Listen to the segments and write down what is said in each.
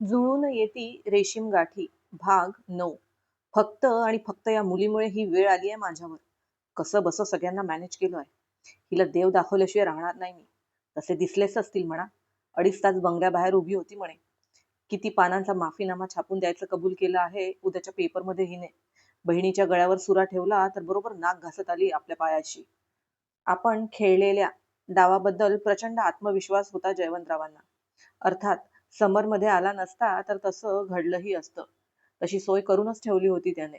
जुळून येती रेशीम गाठी. भाग नऊ. फक्त आणि फक्त या मुलीमुळे ही वेळ आली आहे माझ्यावर. कसं बस सगळ्यांना मॅनेज केलं आहे. हिला देव दाखवल्याशिवाय राहणार नाही मी. तसे दिसलेच असतील म्हणा. अडीच तास बंगल्याबाहेर उभी होती म्हणे. किती पानांचा माफीनामा छापून द्यायचं कबूल केलं आहे उद्याच्या पेपरमध्ये हिने. बहिणीच्या गळ्यावर सुरा ठेवला तर बरोबर नाक घासत आली आपल्या पायाशी. आपण खेळलेल्या डावाबद्दल प्रचंड आत्मविश्वास होता जयवंतरावांना. अर्थात समरमध्ये आला नसता तर तसं घडलंही असतं. तशी सोय करूनच ठेवली होती त्याने.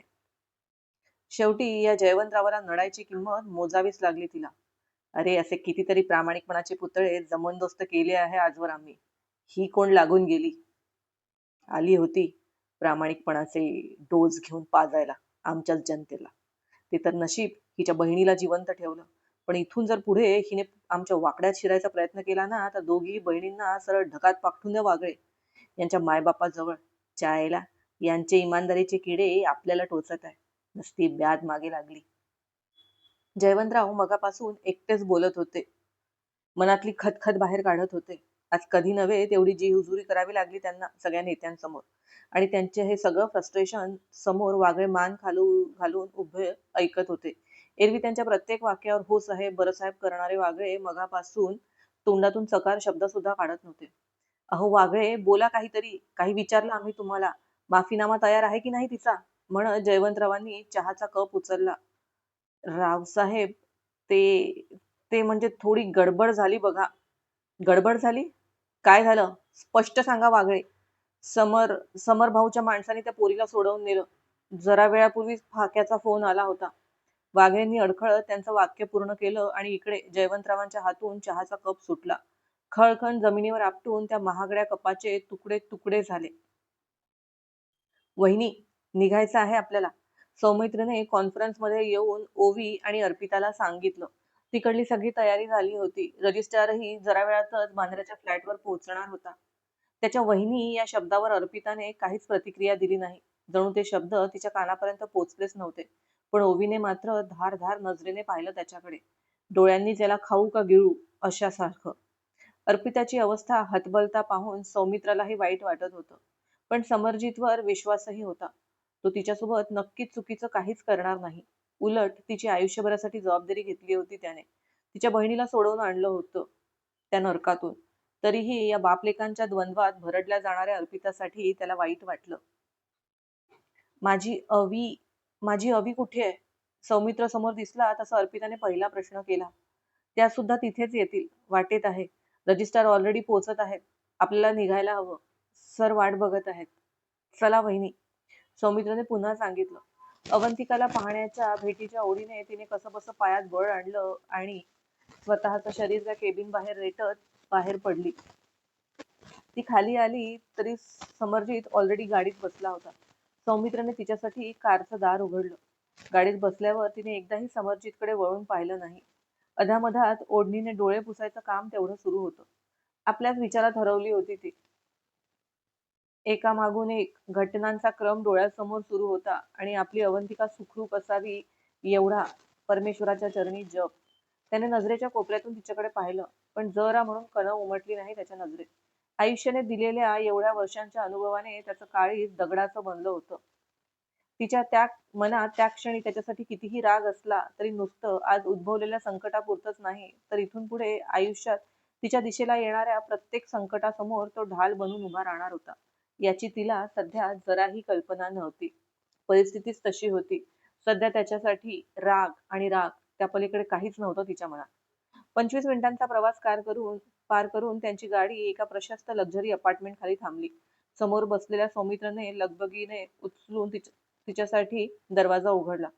शेवटी या जयवंतरावाला नडायची किंमत मोजावीच लागली तिला. अरे असे कितीतरी प्रामाणिकपणाचे पुतळे जमनदोस्त केले आहे आजवर आम्ही. ही कोण लागून गेली? आली होती प्रामाणिकपणाचे डोस घेऊन पाजायला आमच्याच जनतेला. ते तर नशीब हिच्या बहिणीला जिवंत ठेवलं. पण इथून जर पुढे हिने आमच्या वाकड्यात शिरायचा प्रयत्न केला ना तर दोघी बहिणींना सरळ ढकात पाठवून द्या वागळे. यांच्या मायबापाजवळ चायला यांचे इमानदारीचे किडे आपल्याला टोचत आहे. नसती ब्याद मागे लागली. जयवंतराव मगापासून एकटेच बोलत होते. मनातली खतखत बाहेर काढत होते. आज कधी नव्हे तेवढी जी हुजुरी करावी लागली त्यांना सगळ्या नेत्यांसमोर. आणि त्यांचे हे सगळं फ्रस्ट्रेशन समोर वागळे मान खालू घालून उभे ऐकत होते. एरवी त्यांच्या प्रत्येक वाक्यावर हो साहेब बरं साहेब करणारे वागळे मगापासून तोंडातून चकार शब्द सुद्धा काढत नव्हते. अहो वागळे बोला काहीतरी. काही विचारलं आम्ही तुम्हाला? माफीनामा तयार आहे की नाही तिचा? म्हणत जयवंतरावांनी चहाचा कप उचलला. रावसाहेब ते ते म्हणजे थोडी गडबड झाली बघा. गडबड झाली? काय झालं? स्पष्ट सांगा वागळे. समर समर भाऊच्या माणसाने त्या पोरीला सोडवून नेलं. जरा वेळापूर्वी फाक्याचा फोन आला होता. वाघेंनी अडखळत त्यांचं वाक्य पूर्ण केलं आणि इकडे जयवंतरावांच्या हातून चहाचा कप सुटला. खळखण जमिनीवर आपटून त्या महागड्या कपाचे तुकडे तुकडे झाले. वहिनी निघायचं आहे आपल्याला. सौमित्रीने कॉन्फरन्समध्ये येऊन ओवी आणि अर्पिताला सांगितलं. तिकडली सगळी तयारी झाली होती. रजिस्ट्रारही जरा वेळातच बांद्र्याच्या फ्लॅटवर पोहोचणार होता. त्याच्या वहिनी या शब्दावर अर्पिताने काहीच प्रतिक्रिया दिली नाही. जणू ते शब्द तिच्या कानापर्यंत पोचलेच नव्हते. पण ओवीने मात्र धार धार नजरेने पाहिलं त्याच्याकडे. डोळ्यांनी त्याला खाऊ का गिळू अशासारखं. अर्पिताची अवस्था हतबलता पाहून सौमित्रालाही वाईट वाटत होतं. पण समरजितवर विश्वासही होता. तो तिच्यासोबत नक्कीच चुकीचं काहीच करणार नाही. उलट तिची आयुष्यभरासाठी जबाबदारी घेतली होती त्याने. तिच्या बहिणीला सोडवून आणलं होतं त्या नरकातून. तरीही या बापलेकांच्या द्वंद्वात भरडल्या जाणाऱ्या अर्पितासाठी त्याला वाईट वाटलं. माझी अवी माझी अवी कुठे आहे? सौमित्र समोर दिसला तसा अर्पिताने पहिला प्रश्न केला. त्या सुद्धा तिथेच येतील वाटेत आहे. रजिस्ट्रार ऑलरेडी पोहोचत आहेत. आपल्याला निघायला हवं. सर वाट बघत आहेत. चला वहिनी. सौमित्रने पुन्हा सांगितलं. अवंतिकाला पाहण्याच्या भेटीच्या ओढीने तिने कसं बसं पायात बळ आणलं आणि स्वतःचं शरीर त्या केबिन बाहेर रेटत बाहेर पडली. ती खाली आली तरी समरजित ऑलरेडी गाडीत बसला होता. सौमित्राने तिच्यासाठी कारचं दार उघडलं. गाडीत बसल्यावर तिने एकदाही समरजितकडे वळून पाहिलं नाही. अधामधात ओढणीने डोळे पुसायचं काम तेवढं सुरू होतं. आपल्याच विचारात हरवली होती ती. एकामागून एक घटनांचा क्रम डोळ्यासमोर सुरू होता आणि आपली अवंतिका सुखरूप असावी एवढा परमेश्वराच्या चरणी जप. त्याने नजरेच्या कोपऱ्यातून तिच्याकडे पाहिलं पण जरा म्हणून कण उमटली नाही त्याच्या नजरेत. आयुष्याने दिलेल्या एवढ्या वर्षांच्या अनुभवाने त्याचं काळीज दगडाचं बनलं होतं. तिच्या त्या मनात त्या क्षणी त्याच्यासाठी कितीही राग असला तरी नुसतं आज उद्भवलेल्या संकटापुरतच नाही तर इथून पुढे आयुष्यात तिच्या दिशेला येणाऱ्या प्रत्येक संकटासमोर तो ढाल बनून उभा राहणार होता. याची तिला सध्या जराही कल्पना नव्हती. परिस्थितीच तशी होती. सध्या त्याच्यासाठी राग आणि राग त्या पलीकडे काहीच नव्हतं तिच्या मनात. पंचवीस मिनिटांचा प्रवास कार करून पार करून त्यांची गाडी एका प्रशस्त लक्झरी अपार्टमेंट खाली थांबली. समोर बसलेल्या सौमित्रने लगबगीने उचलून तिच्यासाठी दरवाजा उघडला.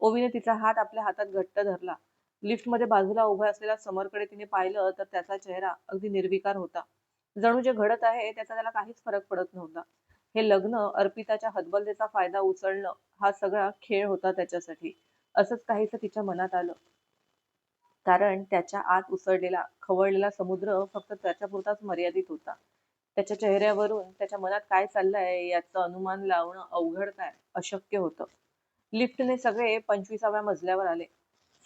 ओवीने तिचा हात आपल्या हातात घट्ट धरला. लिफ्टमध्ये बाजूला उभा असलेल्या समरकडे तिने पाहिलं तर त्याचा चेहरा अगदी निर्विकार होता. जणू जे घडत आहे त्याचा त्याला काहीच फरक पडत नव्हता. हे लग्न अर्पिताच्या हतबलतेचा फायदा उचलणं हा सगळा खेळ होता त्याच्यासाठी. असंच काहीच तिच्या मनात आलं. कारण त्याच्या आत उसळलेला खवळलेला समुद्र फक्त त्याच्यापुरताच मर्यादित होता. त्याच्या चेहऱ्यावरून त्याच्या मनात काय चाललंय याचं अनुमान लावणं अवघड काय अशक्य होतं. लिफ्टने सगळे पंचवीसाव्या मजल्यावर आले.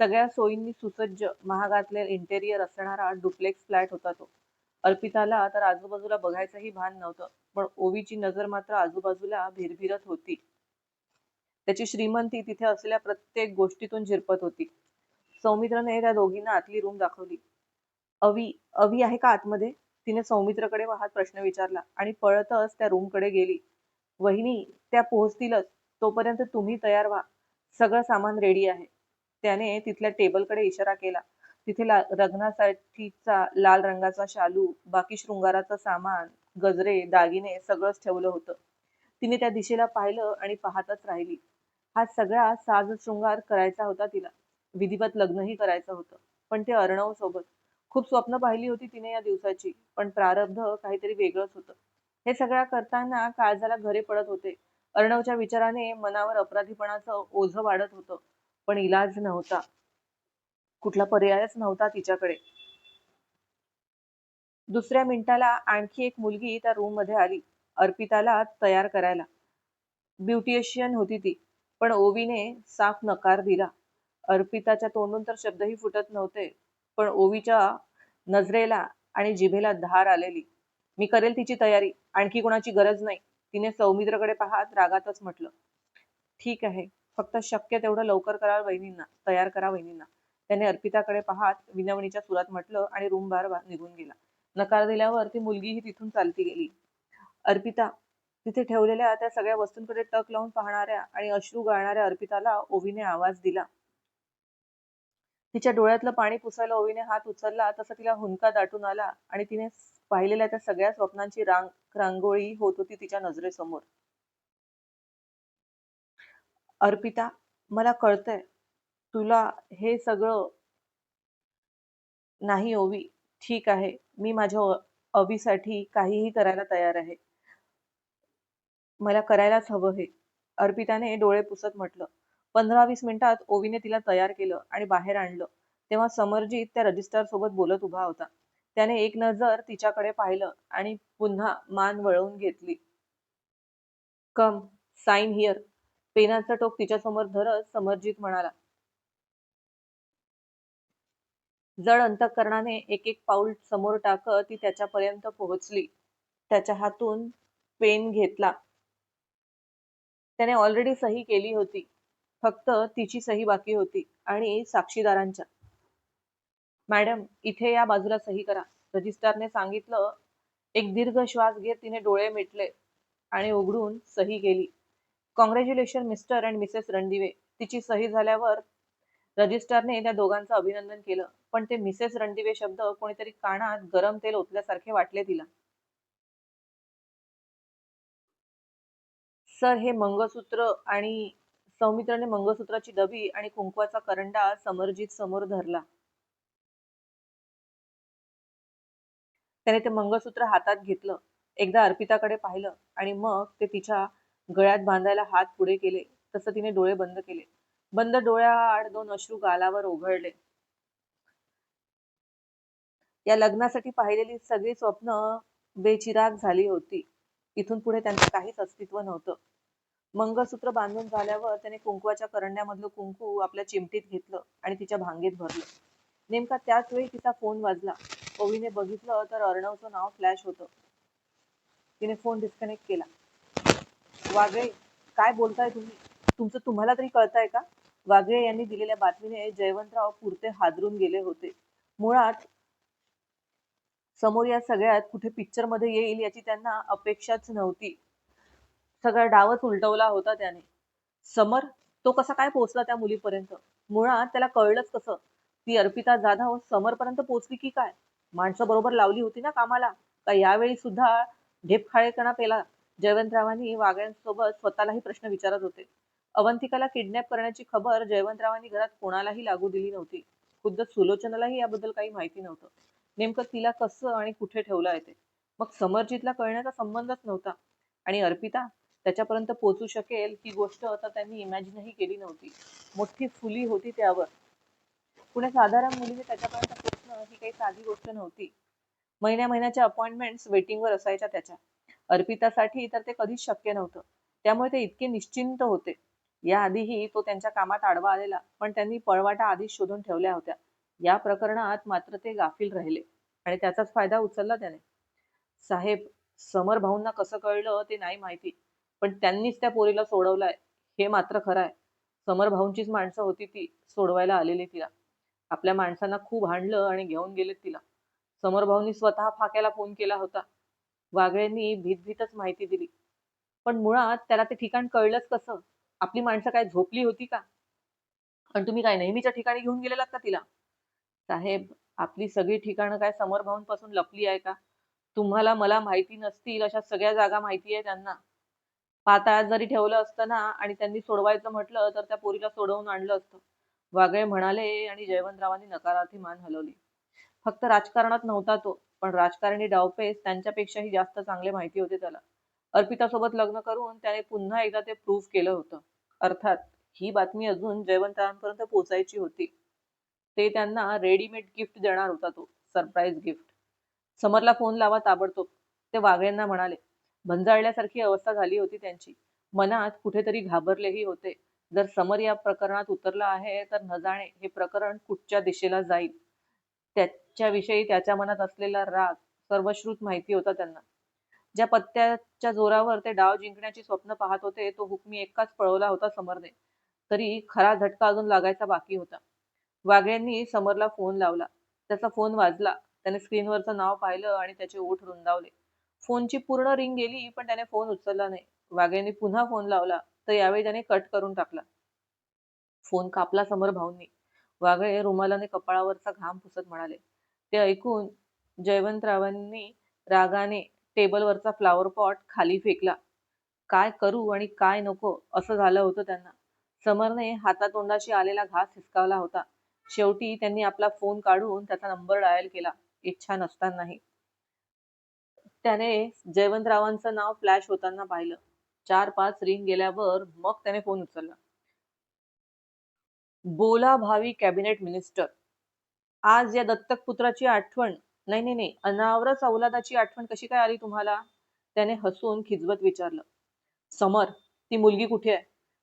सगळ्या सोयींनी सुसज्ज महागातले इंटेरियर असणारा डुप्लेक्स फ्लॅट होता तो. अर्पिताला तर आजूबाजूला बघायचंही भान नव्हतं पण ओवीची नजर मात्र आजूबाजूला भिरभिरत होती. त्याची श्रीमंती तिथे असलेल्या प्रत्येक गोष्टीतून झिरपत होती. सौमित्रने त्या दोघींना आतली रूम दाखवली. अवी अवी आहे का आतमध्ये? तिने सौमित्रकडे वाहत प्रश्न विचारला आणि पळतच त्या रूमकडे गेली. वहिनी त्या पोहोचतीलच. तोपर्यंत तुम्ही तयार व्हा. सगळं सामान रेडी आहे. त्याने तिथल्या टेबलकडे इशारा केला. तिथे ला- लग्नासाठीचा लाल रंगाचा शालू बाकी शृंगाराचं सामान गजरे दागिने सगळंच ठेवलं होतं. तिने त्या दिशेला पाहिलं आणि पाहतच राहिली. हा सगळा साज शृंगार करायचा होता तिला. विधिवत लग्नही करायचं होतं. पण ते अर्णव सोबत खूप स्वप्न पाहिली होती तिने या दिवसाची पण प्रारब्ध काहीतरी वेगळंच होतं. हे सगळं करताना काळजाला घरे पडत होते. अर्णवच्या विचाराने मनावर अपराधीपणाचं ओझ वाढत होतं पण इलाज नव्हता. कुठला पर्यायच नव्हता तिच्याकडे. दुसऱ्या मिनिटाला आणखी एक मुलगी त्या रूममध्ये आली अर्पिताला तयार करायला. ब्युटिशियन होती ती पण ओवीने साफ नकार दिला. अर्पिताच्या तोंडून तर शब्दही फुटत नव्हते पण ओवीच्या नजरेला आणि जिभेला धार आलेली. मी करेल तिची तयारी आणखी कोणाची गरज नाही. तिने सौमित्रकडे पाहत रागातच म्हटलं ठीक आहे फक्त शक्य तेवढं लवकर करा वहिनींना तयार करा वहिनींना. त्याने अर्पिताकडे पाहत विनवणीच्या सुरात म्हटलं आणि रूम बाहेर निघून गेला. नकार दिल्यावर ती मुलगीही तिथून चालती गेली. अर्पिता तिथे ठेवलेल्या त्या सगळ्या वस्तूंकडे टक लावून पाहणाऱ्या आणि अश्रू गाळणाऱ्या अर्पिताला ओवीने आवाज दिला. तिच्या डोळ्यातलं पाणी पुसायला ओवीने हात उचलला तसा तिला हुंका दाटून आला आणि तिने पाहिलेल्या त्या सगळ्या स्वप्नांची रांग रांगोळी होत होती तिच्या नजरेसमोर. अर्पिता मला कळतंय तुला हे सगळं नाही ओवी ठीक आहे मी माझ्या अवीसाठी काहीही करायला तयार आहे. मला करायलाच हवं हे. अर्पिताने डोळे पुसत म्हटलं. पंधरा वीस मिनिटात ओवीने तिला तयार केलं आणि बाहेर आणलं. तेव्हा समरजीत त्या रजिस्ट्रार सोबत बोलत उभा होता. त्याने एक नजर तिच्याकडे पाहिलं आणि पुन्हा मान वळवून घेतली. कम साईन हिअर पेनाचं टोक तिच्यासमोर धरत समरजीत म्हणाला. जड अंतःकरणाने एक एक पाऊल समोर टाकत ती त्याच्यापर्यंत पोहोचली. त्याच्या हातून पेन घेतला. त्याने ऑलरेडी सही केली होती. फक्त तिची सही बाकी होती आणि साक्षीदारांच्या. मॅडम इथे या बाजूला सही करा. रजिस्ट्रारने सांगितलं एक दीर्घ श्वास घेत तिने डोळे मिटले आणि उघडून सही केली. Congratulation mister and missus Randive. तिची सही झाल्यावर रजिस्ट्रारने त्या दोघांचं अभिनंदन केलं. पण ते मिसेस रणदिवे शब्द कोणीतरी कानात गरम तेल ओतल्यासारखे वाटले तिला. सर हे मंगळसूत्र आणि सौमित्राने मंगळसूत्राची डबी आणि कुंकवाचा करंडा समरजित समोर धरला. त्याने ते मंगळसूत्र हातात घेतलं. एकदा अर्पिताकडे पाहिलं आणि मग ते तिच्या गळ्यात बांधायला हात पुढे केले. तसं तिने डोळे बंद केले. बंद डोळ्याआड दोन अश्रू गालावर ओघळले. या लग्नासाठी पाहिलेली सगळी स्वप्न बेचिराग झाली होती. इथून पुढे त्यांचं काहीच अस्तित्व नव्हतं. मंगळसूत्र बांधून झाल्यावर त्याने कुंकवाच्या करंड्यामधलं कुंकू आपल्या चिमटीत घेतलं आणि तिच्या भांगेत भरलं. नेमका त्याच वेळी तिचा फोन वाजला. ओवीने बघितलं तर अर्णवचं नाव फ्लॅश होतं. तिने फोन डिस्कनेक्ट केला. वागळे काय बोलताय तुम्ही? तुमचं तुम्हाला तरी कळताय का? वागळे यांनी दिलेल्या बातमीने जयवंतराव पुरते हादरून गेले होते. मुळात समोर या सगळ्यात कुठे पिक्चरमध्ये येईल याची त्यांना अपेक्षाच नव्हती. सगळा डावच उलटवला होता त्याने. समर तो कसा काय पोहोचला त्या मुलीपर्यंत? मुळात त्याला कळलंच कसं? ती अर्पिता जाधव समरपर्यंत पोहोचली की काय? माणसं बरोबर लावली होती ना कामाला? का यावेळी सुद्धा ढेपखाळेकणा पेला? जयवंतरावांनी वागळ्यांसोबत स्वतःलाही प्रश्न विचारत होते. अवंतिकाला किडनॅप करण्याची खबर जयवंतरावांनी घरात कोणालाही लागू दिली नव्हती. खुद्द सुलोचनालाही याबद्दल काही माहिती नव्हतं. नेमकं तिला कसं आणि कुठे ठेवलं येते मग समरजितला कळण्याचा संबंधच नव्हता. आणि अर्पिता त्याच्यापर्यंत पोचू शकेल ही गोष्ट आता त्यांनी इमॅजिनही केली नव्हती. मोठी फुली होती त्यावर. पुणे साधारण मुलीने त्याच्यापर्यंत पोचणं ही काही साधी गोष्ट नव्हती. महिन्या महिन्याच्या अपॉइंटमेंट वेटिंगवर असायच्या त्याच्या. अर्पितासाठी तर ते कधीच शक्य नव्हतं. त्यामुळे ते इतके निश्चिंत होते. याआधीही तो त्यांच्या कामात आडवा आलेला पण त्यांनी पळवाटा आधीच शोधून ठेवल्या होत्या. या प्रकरणात मात्र ते गाफील राहिले आणि त्याचाच फायदा उचलला त्याने. साहेब समर भाऊंना कसं कळलं ते नाही माहिती. पण त्यांनीच त्या पोरीला सोडवलाय. हे मात्र खरं आहे. समर भाऊंचीच माणसं होती ती सोडवायला आलेली तिला. आपल्या माणसांना खूप हाणलं आणि घेऊन गेलेत तिला. समर भाऊंनी स्वतः फाक्याला फोन केला होता. वागळेंनी भीतभीतच माहिती दिली. पण मुळात त्याला ते ठिकाण कळलंच कसं? आपली माणसं काय झोपली होती का? आणि तुम्ही काय नेहमीच्या ठिकाणी घेऊन गेलेलात का तिला? साहेब आपली सगळी ठिकाणं काय समर भाऊंपासून लपली आहे का? तुम्हाला मला माहिती नसतील अशा सगळ्या जागा माहिती आहे त्यांना. पाताळात जरी ठेवलं असतं ना आणि त्यांनी सोडवायचं म्हटलं तर त्या पोरीला सोडवून आणलं असतं. वागळे म्हणाले आणि जयवंतरावांनी नकारार्थी मान हलवली. फक्त राजकारणात नव्हता तो पण राजकारणी डावपेस त्यांच्यापेक्षाही जास्त चांगले माहिती होते त्याला. अर्पितासोबत लग्न करून त्याने पुन्हा एकदा ते प्रूव्ह केलं होतं. अर्थात ही बातमी अजून जयवंतरावांपर्यंत पोहोचायची होती. ते त्यांना रेडीमेड गिफ्ट देणार होता तो सरप्राईज गिफ्ट समरला फोन लावा ताबडतोब. ते वागळेंना म्हणाले भंजाळल्यासारखी अवस्था झाली होती त्यांची. मनात कुठेतरी घाबरलेही होते. जर समर या प्रकरणात उतरला आहे तर न जाणे हे प्रकरण कुठच्या दिशेला जाईल? त्याच्याविषयी त्याच्या मनात असलेला राग सर्वश्रुत माहिती होता त्यांना. ज्या पत्त्याच्या जोरावर ते डाव जिंकण्याची स्वप्न पाहत होते तो हुकमी एकाच पळवला होता समरने. तरी खरा झटका अजून लागायचा बाकी होता. वागळ्यांनी समरला फोन लावला. त्याचा फोन वाजला. त्याने स्क्रीनवरचं नाव पाहिलं आणि त्याचे ओठ रुंदावले. फोनची पूर्ण रिंग गेली पण त्याने फोन उचलला नाही. वाघेने पुन्हा फोन लावला तर यावेळी त्याने कट करून टाकला. फोन कापला समोर भाऊंनी. वाघळे रुमालाने कपाळावरचा घाम पुसत म्हणाले. ते ऐकून जयवंतरावांनी रागाने टेबलवरचा फ्लावर पॉट खाली फेकला. काय करू आणि काय नको असं झालं होतं त्यांना. समरने हातातोंडाशी आलेला घास हिसकावला होता. शेवटी त्यांनी आपला फोन काढून त्याचा नंबर डायल केला. इच्छा नसतानाही. त्याने जयवंतरावांचं नाव फ्लॅश होताना पाहिलं. चार पाच रिंग गेल्यावर मग त्याने फोन उचलला. बोला भावी कॅबिनेट मिनिस्टर आज या दत्तक पुत्राची आठवण. नाही नाही नाही. अनावरच अवलादाची आठवण कशी काय आली तुम्हाला? त्याने हसून खिजवत विचारलं. समर ती मुलगी कुठे आहे?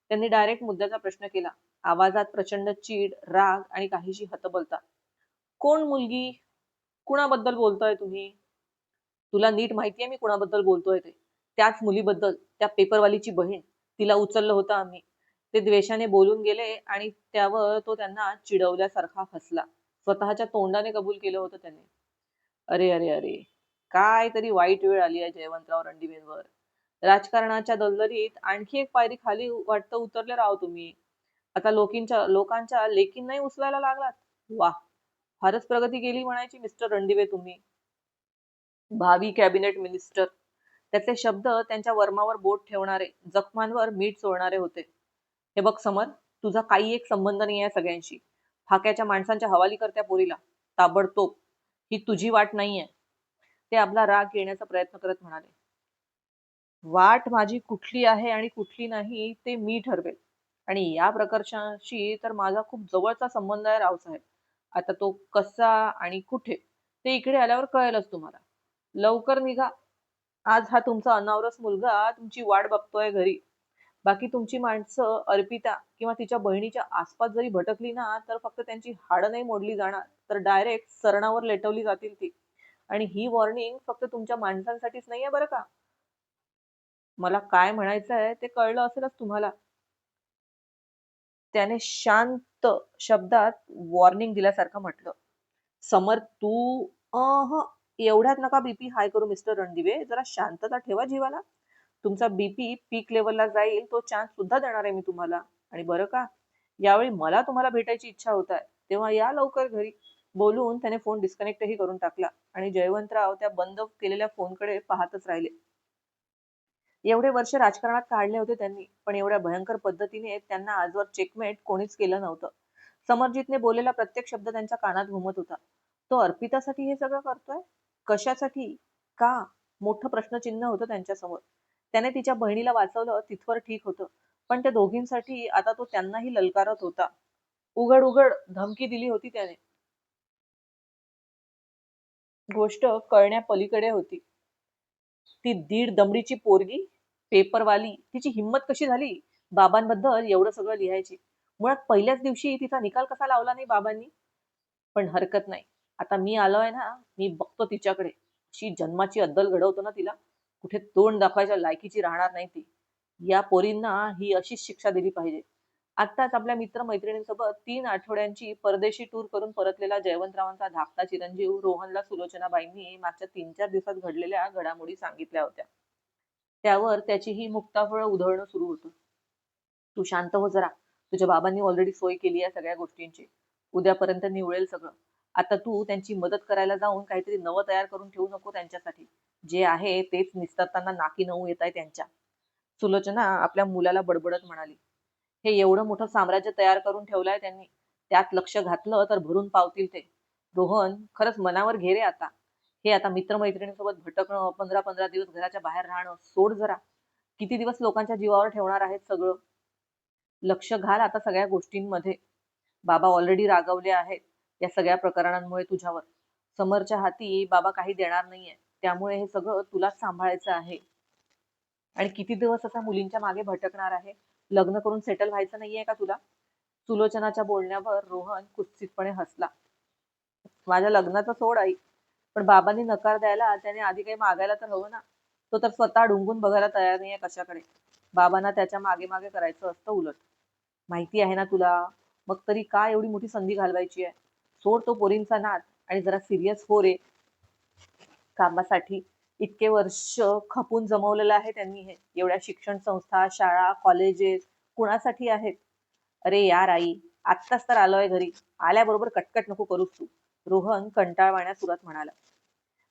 त्यांनी डायरेक्ट मुद्द्याचा प्रश्न केला. आवाजात प्रचंड चीड राग आणि काहीशी हतबलता. कोण मुलगी? कुणाबद्दल बोलतोय तुम्ही? तुला नीट माहिती आहे मी कुणाबद्दल बोलतोय ते. त्याच मुलीबद्दल त्या पेपरवालीची बहीण तिला उचललं होतं आम्ही. ते द्वेषाने बोलून गेले आणि त्यावर तो त्यांना चिडवल्यासारखा हसला. स्वतःच्या तोंडाने कबूल केलं होतं त्याने. अरे अरे अरे काय तरी वाईट वेळ आली आहे जयवंतराव रणदिवेंवर. राजकारणाच्या दलदलीत आणखी एक पायरी खाली वाटतं उतरले राव तुम्ही. आता लोकींच्या लोकांच्या लेकींनाही उचलायला लागलात. वा फारच प्रगती केली म्हणायची मिस्टर रणदिवे तुम्ही. भावी कॅबिनेट मिनिस्टर. त्याचे शब्द त्यांच्या वर्मावर बोट ठेवणारे जखमांवर मीठ चोळणारे होते. हे बघ समर तुझा काही एक संबंध नाही आहे सगळ्यांशी. फाक्याच्या माणसांच्या हवाली करत्या पोरीला. ताबडतोब. ही तुझी वाट नाहीये. ते आपला राग येण्याचा प्रयत्न करत म्हणाले. वाट माझी कुठली आहे आणि कुठली नाही ते मी ठरवेल. आणि या प्रकर्षाशी तर माझा खूप जवळचा संबंध आहे रावसाहेब. आता तो कसा आणि कुठे ते इकडे आल्यावर कळेलच तुम्हाला. लवकर निघा. आज हा तुमचा अनावरस मुलगा तुमची वाट बघतोय घरी. बाकी तुमची माणसं अर्पिता किंवा तिच्या बहिणीच्या आसपास जरी भटकली ना तर फक्त त्यांची हाडं नाही मोडली जाणार. तर डायरेक्ट सरणावर लेटवली जातील ती. आणि ही वॉर्निंग फक्त तुमच्या माणसांसाठीच नाहीये बरं का? मला काय म्हणायचं आहे ते कळलं असेलच तुम्हाला. त्याने शांत शब्दात वॉर्निंग दिल्यासारखं म्हटलं. समर तू अह एवढ्यात नका बीपी हाय करू मिस्टर रणदिवे. जरा शांतता ठेवा जीवाला. तुमचा बीपी पीक लेवलला जाईल तो चान्स सुद्धा देणार आहे मी तुम्हाला. आणि बरं का? यावेळी मला तुम्हाला भेटायची इच्छा होत आहे. तेव्हा या लवकर घरी बोलून त्याने फोन डिस्कनेक्टही करून टाकला. आणि जयवंतराव त्या बंद केलेल्या फोनकडे पाहतच राहिले. एवढे वर्ष राजकारणात काढले होते त्यांनी पण एवढ्या भयंकर पद्धतीने त्यांना आजवर चेकमेट कोणीच केलं नव्हतं. समरजितने बोललेला प्रत्येक शब्द त्यांच्या कानात घुमत होता. तो अर्पितासाठी हे सगळं करतोय? कशासाठी का मोठं प्रश्नचिन्ह होतं त्यांच्यासमोर? त्याने तिच्या बहिणीला वाचवलं तिथवर ठीक होतं. पण त्या दोघींसाठी आता तो त्यांनाही ललकारत होता. उघड उघड धमकी दिली होती त्याने. गोष्ट कळण्या पलीकडे होती. ती दीड दमडीची पोरगी पेपरवाली तिची हिंमत कशी झाली? बाबांबद्दल एवढं सगळं लिहायची. मुळात पहिल्याच दिवशी तिचा निकाल कसा लावला नाही बाबांनी? पण हरकत नाही. आता मी आलोय ना मी बघतो तिच्याकडे. अशी जन्माची अद्दल घडवतो ना तिला. कुठे तोंड दाखवायच्या लायकीची राहणार नाही ती. या पोरींना ही अशीच शिक्षा दिली पाहिजे. आत्ताच आपल्या मित्रमैत्रिणींसोबत तीन आठवड्यांची परदेशी टूर करून परतलेला जयवंतरावांचा धाकटा चिरंजीव रोहनला सुलोचनाबाईंनी मागच्या तीन चार दिवसात घडलेल्या घडामोडी सांगितल्या होत्या. त्यावर त्याची ही मुक्ताफळ उधळणं सुरू होतं. तू शांत हो जरा. तुझ्या बाबांनी ऑलरेडी सोय केली आहे सगळ्या गोष्टींची. उद्यापर्यंत निवळेल सगळं. आता तू त्यांची मदत करायला जाऊन काहीतरी नवं तयार करून ठेवू नको त्यांच्यासाठी. जे आहे तेच निस्तरताना नाकी नऊ येत आहे त्यांच्या. सुलोचना आपल्या मुलाला बडबडत म्हणाली. हे एवढं मोठं साम्राज्य तयार करून ठेवलंय त्यांनी. त्यात लक्ष घातलं तर भरून पावतील ते. रोहन खरंच मनावर घे रे आता. हे आता मित्रमैत्रिणीसोबत भटकणं पंधरा पंधरा दिवस घराच्या बाहेर राहणं सोड जरा. किती दिवस लोकांच्या जीवावर ठेवणार आहेत सगळं? लक्ष घाल आता सगळ्या गोष्टींमध्ये. बाबा ऑलरेडी रागवले आहेत. या सगळ्या प्रकरणांमुळे तुझ्यावर. समोरच्या हाती बाबा काही देणार नाहीये. त्यामुळे हे सगळं तुलाच सांभाळायचं आहे. आणि किती दिवस असा मुलींच्या मागे भटकणार आहे? लग्न करून सेटल व्हायचं नाहीये का तुला? सुलोचनाच्या बोलण्यावर रोहन कुत्सितपणे हसला. माझ्या लग्नाचं सोड आई. पण बाबांनी नकार द्यायला त्याने आधी काही मागायला तर हवं ना? तो तर स्वतः डुंगून बघायला तयार नाहीये कशाकडे. बाबांना त्याच्यामागे मागे करायचं असतं उलट. माहिती आहे ना तुला? मग तरी का एवढी मोठी संधी घालवायची आहे? सोड तो पोरींचा नाद आणि जरा सिरियस हो रे कामासाठी इतके वर्ष खपून जमवलेलं आहे त्यांनी हे. एवढ्या शिक्षण संस्था शाळा कॉलेजेस कुणासाठी आहेत? अरे यार आई आत्ताच तर आलोय घरी. आल्याबरोबर कटकट नको करूस तू. रोहन कंटाळवाण्या सुरात म्हणाला.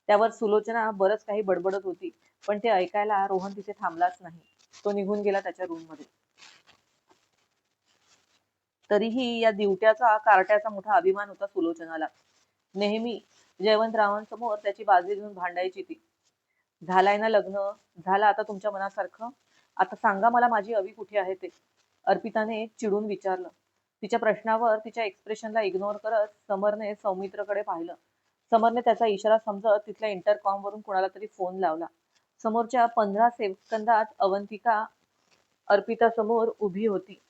त्यावर सुलोचना बरंच काही बडबडत होती पण ते ऐकायला रोहन तिथे थांबलाच नाही. तो निघून गेला त्याच्या रूममध्ये. तरीही या दिवट्याचा कारट्याचा मोठा अभिमान होता सुलोचनाला. नेहमी जयवंतरावांसमोर त्याची बाजरी घेऊन भांडायची ती. झालाय ना लग्न? झालं आता तुमच्या मनासारखं? आता सांगा मला माझी अवी कुठे आहे ते? अर्पिताने चिडून विचारलं. तिच्या प्रश्नावर तिच्या एक्सप्रेशनला इग्नोर करत समरने सौमित्रकडे पाहिलं. समरने त्याचा इशारा समजत तिथल्या इंटरकॉम वरून कुणाला तरी फोन लावला. समोरच्या पंधरा सेकंदात अवंतिका अर्पिता समोर उभी होती.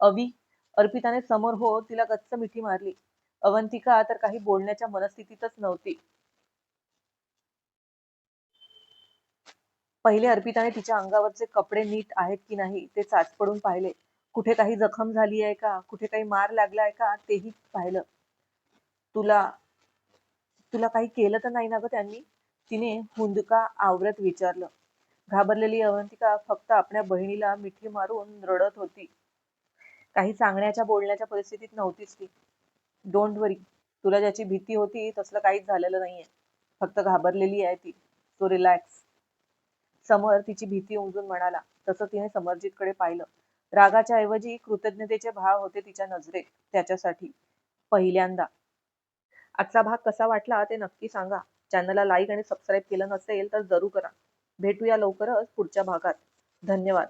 अवी अर्पिताने समोर हो तिला गच्च मिठी मारली. अवंतिका तर काही बोलण्याच्या मनस्थितीतच नव्हती. पहिले अर्पिताने तिच्या अंगावरचे कपडे नीट आहेत की नाही ते चाचपडून पाहिले. कुठे काही जखम झाली आहे का? कुठे काही मार लागलाय का? तेही पाहिलं. तुला तुला काही केलं तर नाही ना ग त्यांनी? तिने हुंदका आवरत विचारलं. घाबरलेली अवंतिका फक्त आपल्या बहिणीला मिठी मारून रडत होती. काही सांगण्याच्या बोलण्याच्या परिस्थितीत नव्हतीच ती. डोंट वरी तुला ज्याची भीती होती तसलं काहीच झालेलं नाहीये. फक्त घाबरलेली आहे ती. तो रिलॅक्स समर तिची भीती उमजून म्हणाला. तसं तिने समरजितकडे पाहिलं. रागाच्या ऐवजी कृतज्ञतेचे भाव होते तिच्या नजरेत त्याच्यासाठी. पहिल्यांदा. आजचा भाग कसा वाटला ते नक्की सांगा. चॅनलला लाईक आणि सबस्क्राईब केलं नसेल तर जरूर करा. भेटूया लवकरच पुढच्या भागात. धन्यवाद.